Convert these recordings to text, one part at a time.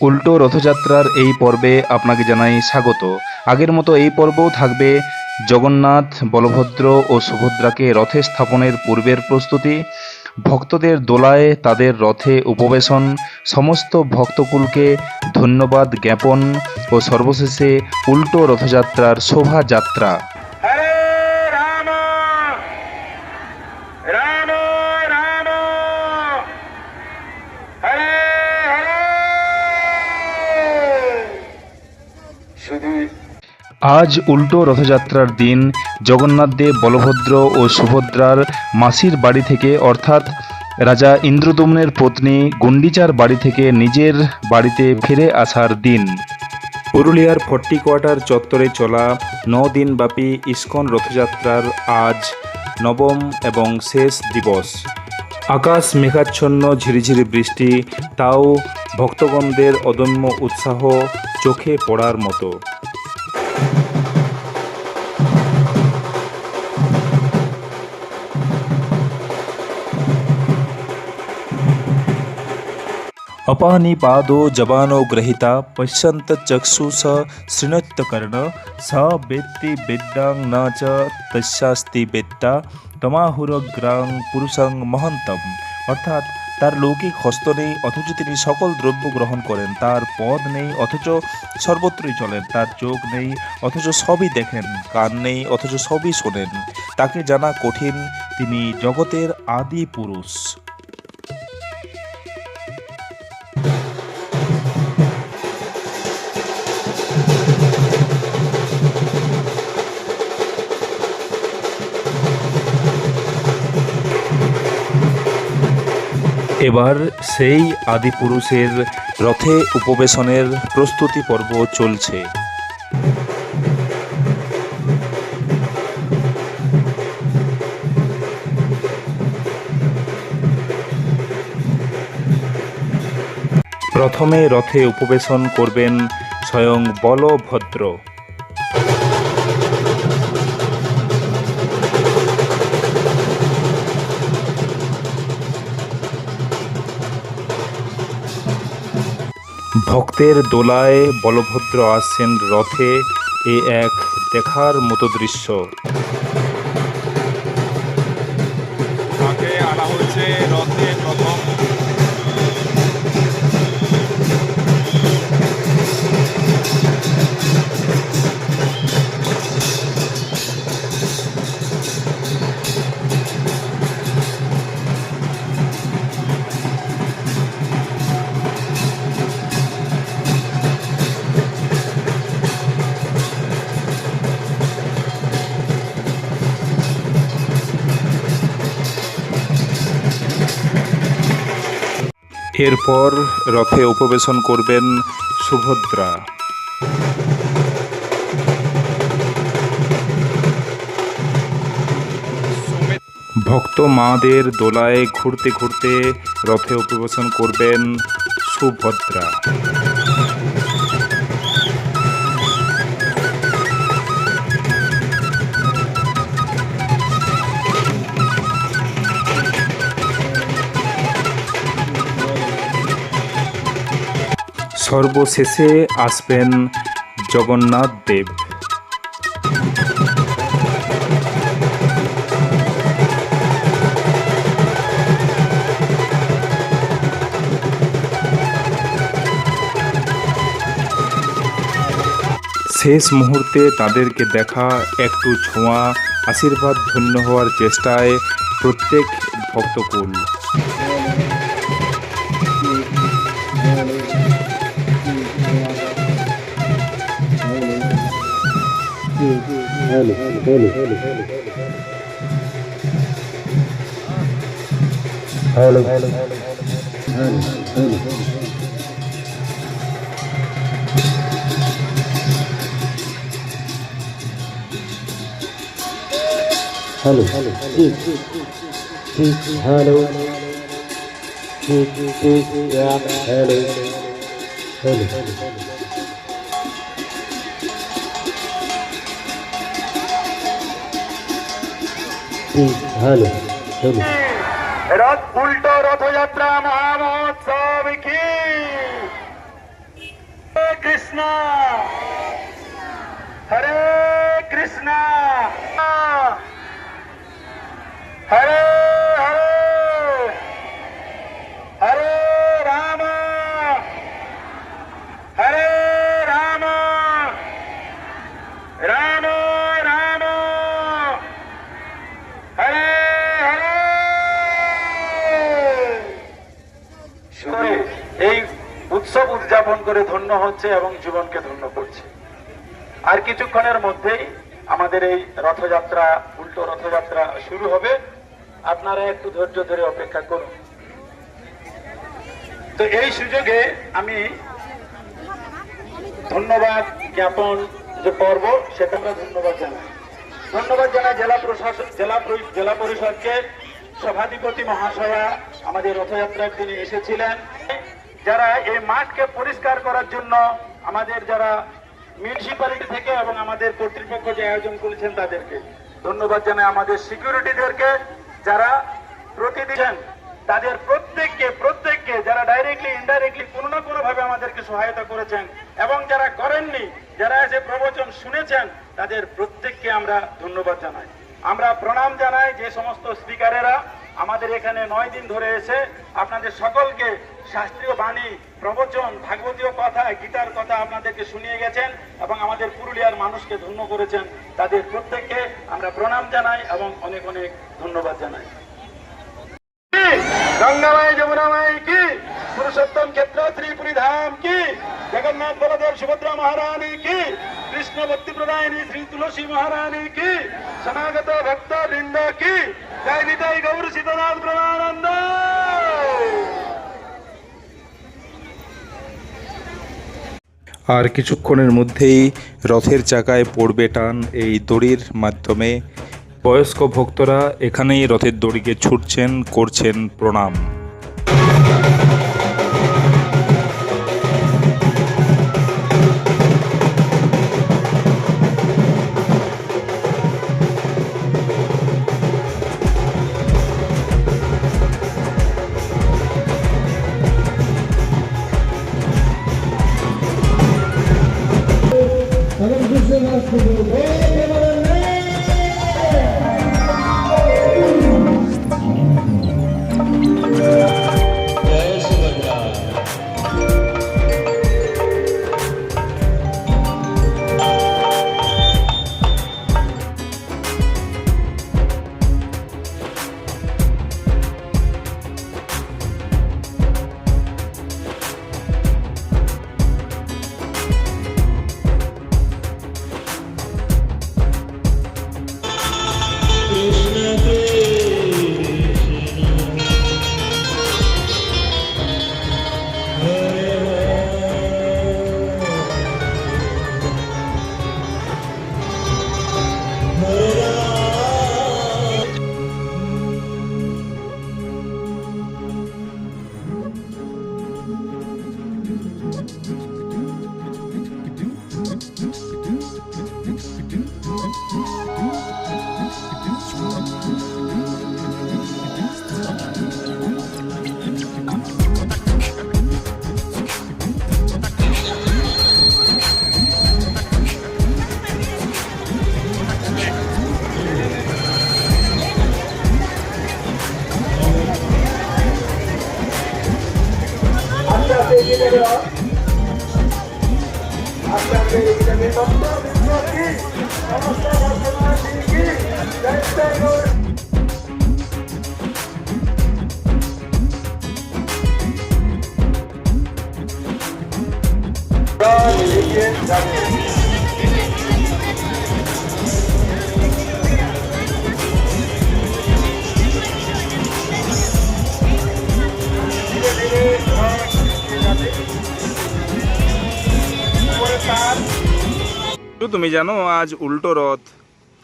উল্টো রথযাত্রার এই পর্বে আপনাকে জানাই স্বাগত। আগের মতো এই পর্বও থাকবে জগন্নাথ, বলভদ্র ও সুভদ্রাকে রথে স্থাপনের পূর্বের প্রস্তুতি। ভক্তদের দোলায় তাদের রথে উপবেশন। সমস্ত ভক্তকুলকে ধন্যবাদ জ্ঞাপন। ও সর্বশেষে উল্টো রথযাত্রার শোভাযাত্রা হরে রাম রাম রাম হরে হরে শুধু আজ উল্টো রথযাত্রার দিন। জগন্নাথ দেব বলভদ্র ও সুভদ্রার মাসির বাড়ি থেকে অর্থাৎ রাজা ইন্দ্রদম্নের পত্নী গুন্ডিচার বাড়ি থেকে নিজের বাড়িতে ফিরে আসার দিন। পুরুলিয়ার ফর্টি কোয়ার্টার চত্বরে চলা দিনব্যাপী ইস্কন রথযাত্রার আজ নবম এবং শেষ দিবস। আকাশ মেঘাচ্ছন্ন ঝিরিঝিরি বৃষ্টি তাও ভক্তগণদের অদম্য উৎসাহ চোখে পড়ার মতো अपानिपादो जवानो ग्रहीता पश्यन्त चक्षुष शृणोत्य कर्ण स वेत्ति वेद्यां न च तस्यास्ति বেত্তা তমাহুরগ্রাং পুরুষং মহন্তম অর্থাৎ তার লৌকিক হস্ত নেই, অথচ তিনি সকল দ্রব্য গ্রহণ করেন। তার পদ নেই, অথচ সর্বত্রই চলেন। তার চোখ নেই, অথচ সবই দেখেন। কান নেই, অথচ সবই শোনেন। তাকে জানা কঠিন, তিনি জগতের আদি পুরুষ। এবার সেই আদিপুরুষের রথে উপবেশনের প্রস্তুতি পর্ব চলছে। প্রথমে রথে উপবেশন করবেন স্বয়ং বলভদ্র। ভক্তের দোলায় বলভদ্র আসছেন রথে এ এক দেখার মতো দৃশ্য। রথে প্রথম এরপর রথে উপবেশন করবেন সুভদ্রা। ভক্ত মাদের দোলায় ঘুরতে ঘুরতে রথে উপবেশন করবেন সুভদ্রা। সর্বশেষে আসবেন জগন্নাথ দেব। শেষ মুহূর্তে তাদেরকে দেখা, একটু ছোঁয়া, আশীর্বাদ ধন্য হওয়ার চেষ্টায় প্রত্যেক ভক্তকুল। Hello, hello, hello. Hello, hello, hello, hello. hello check check hello check check yeah hello hello hello চলো রথ উল্টো রথযাত্রা মহামহোৎসব কি? কৃষ্ণ। হরে কৃষ্ণ। হরে শুধু এই উৎসব উদযাপন করে ধন্য হচ্ছে এবং জীবনকে ধন্য করছে। আর কিছুক্ষণের মধ্যেই আমাদের এই রথযাত্রা, উল্টো রথযাত্রা শুরু হবে। আপনারা একটু ধৈর্য ধরে অপেক্ষা করুন। তো এই সুযোগে আমি ধন্যবাদ জ্ঞাপন যে পর্ব, সেটা আমরা ধন্যবাদ জানাই। ধন্যবাদ জানাই জেলা প্রশাসন জেলা জেলা পরিষদকে, সভাধিপতি মহাশয়া আমাদের রথযাত্রার দিনে এসেছিলেন। যারা এই মাঠকে পরিষ্কার করার জন্য আমাদের যারা মিউনিসিপ্যালিটি থেকে এবং আমাদের কর্তৃপক্ষ যে আয়োজন করেছেন তাদেরকে ধন্যবাদ জানাই আমাদের সিকিউরিটিদেরকে যারা প্রতিদিন তাদের প্রত্যেককে প্রত্যেককে যারা ডাইরেক্টলি ইনডাইরেক্টলি কোনো না কোনো ভাবে আমাদেরকে সহায়তা করেছেন এবং যারা করেননি, যারা এসে প্রবচন শুনেছেন, তাদের প্রত্যেককে আমরা ধন্যবাদ জানাই। আমরা প্রণাম জানাই যে সমস্ত স্পিকারেরা আমাদের এখানে নয় দিন ধরে এসে আপনাদের সকলকে শাস্ত্রীয় বাণী, প্রবচন, ভাগবতীয় কথা, গীতার কথা আপনাদেরকে শুনিয়ে গেছেন এবং আমাদের পুরুলিয়ার মানুষকে ধন্য করেছেন। তাদের প্রত্যেককে আমরা প্রণাম জানাই এবং অনেক অনেক ধন্যবাদ জানাই। কি? পুরুষোত্তম ক্ষেত্র কি? জগন্নাথ সুভদ্রা কি? কৃষ্ণ ভক্তি প্রদায়নী শ্রী তুলসী মহারানী, কি? সনাগত ভক্ত বৃন্দ, কি? জয় নিতাই গৌর প্রমানন্দ আর কিছুক্ষণের মধ্যেই রথের চাকায় পড়বে টান এই দড়ির মাধ্যমে। বয়স্ক ভক্তরা এখানেই রথের দড়িকে ছুটছেন, করছেন প্রণাম। Thank you. তুমি জানো আজ উল্টো রথ।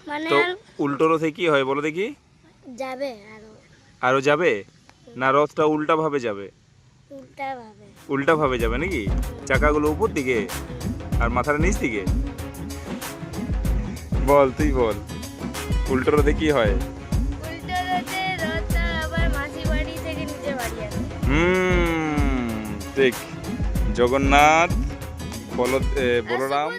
মানে তো উল্টো রথে কি হয় বলো দেখি? যাবে আরও। যাবে? না রথটা উল্টা ভাবে যাবে? উল্টা ভাবে যাবে নাকি? চাকাগুলো উপর দিকে আর মাথার নিচ দিকে? বল তুই বল। উল্টো রথে কি হয়? হুম ঠিক। জগন্নাথ বল বলরাম